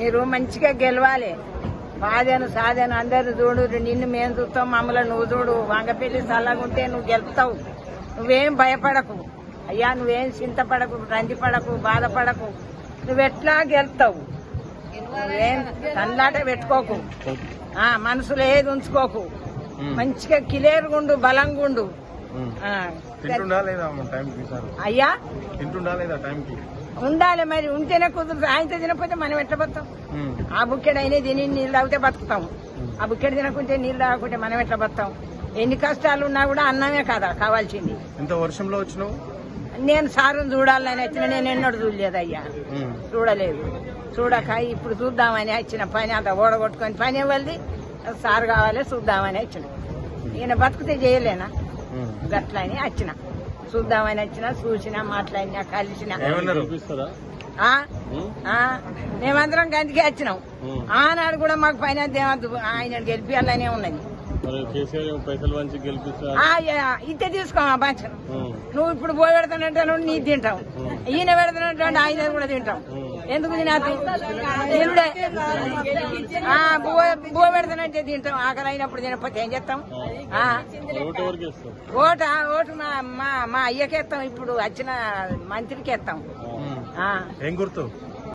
మీరు మంచిగా గెలవాలి. బాధను సాధను అందరు చూడు నిన్ను మేము చూస్తాం మమ్మల్ని నువ్వు చూడు. వంగపెళ్ళి చల్లగా ఉంటే నువ్వు గెలుపుతావు. నువ్వేం భయపడకు. అయ్యా నువ్వేం చింతపడకు రంజిపడకు బాధపడకు. నువ్వెట్లా గెలుపుతావు? నువ్వేం కన్నాట పెట్టుకోకు. ఆ మనసులో ఏది ఉంచుకోకు. మంచిగా కిలేరుగుండు బలంగుండు లేదా అమ్మ టైంకి సార్ అయ్యా? తింటుండా లేదా టైంకి? ఉండాలి మరి ఉంటేనే కుదురు ఆయనతో తినకపోతే మనం ఎట్లా బతాం? ఆ బుక్కెడు అయినా తిని నీళ్ళు తాగితే బతుకుతాం ఆ బుక్కెడు తినకుంటే నీళ్ళు తాగకుంటే మనం ఎట్లా బతాం? ఎన్ని కష్టాలు ఉన్నా కూడా అన్నమే కదా కావాల్సింది. ఇంత వర్షంలో వచ్చినావు? నేను సారుని చూడాలని వచ్చిన నేను ఎన్నడూ చూడలేదు అయ్యా చూడలేదు. చూడక ఇప్పుడు చూద్దామని వచ్చిన పని అంత ఓడగొట్టుకొని పని ఇవ్వాలి సారు కావాలి చూద్దామని వచ్చిన. ఈయన బతుకుతే చేయలేనా? గట్లని వచ్చిన. చూద్దామని వచ్చిన చూసిన మాట్లాడినా కలిసిన. ఏమన్నారు? ఆ? ఆ, మేమందరం గంటికి వచ్చినాం. ఆనాడు కూడా మాకు పైన దేవద్దు ఆయన గెలిపియాలనే ఉన్నది. ఇట్టే తీసుకోమా బాచను నువ్వు ఇప్పుడు బో పెడతానంటే నీ తింటాం ఈయన పెడతానంటే ఆయన కూడా తింటాం ఎందుకు తినాలి? తినుడే బో బో పెడతానంటే తింటాం ఆకలి అయినప్పుడు తినకపోతే ఏం చేస్తాం? ఆ, ఓటు ఓట ఓటు మా మా మా అయ్యకేస్తాం ఇప్పుడు వచ్చిన మంత్రికి ఎత్తాం ఆ, ఏం గుర్తు?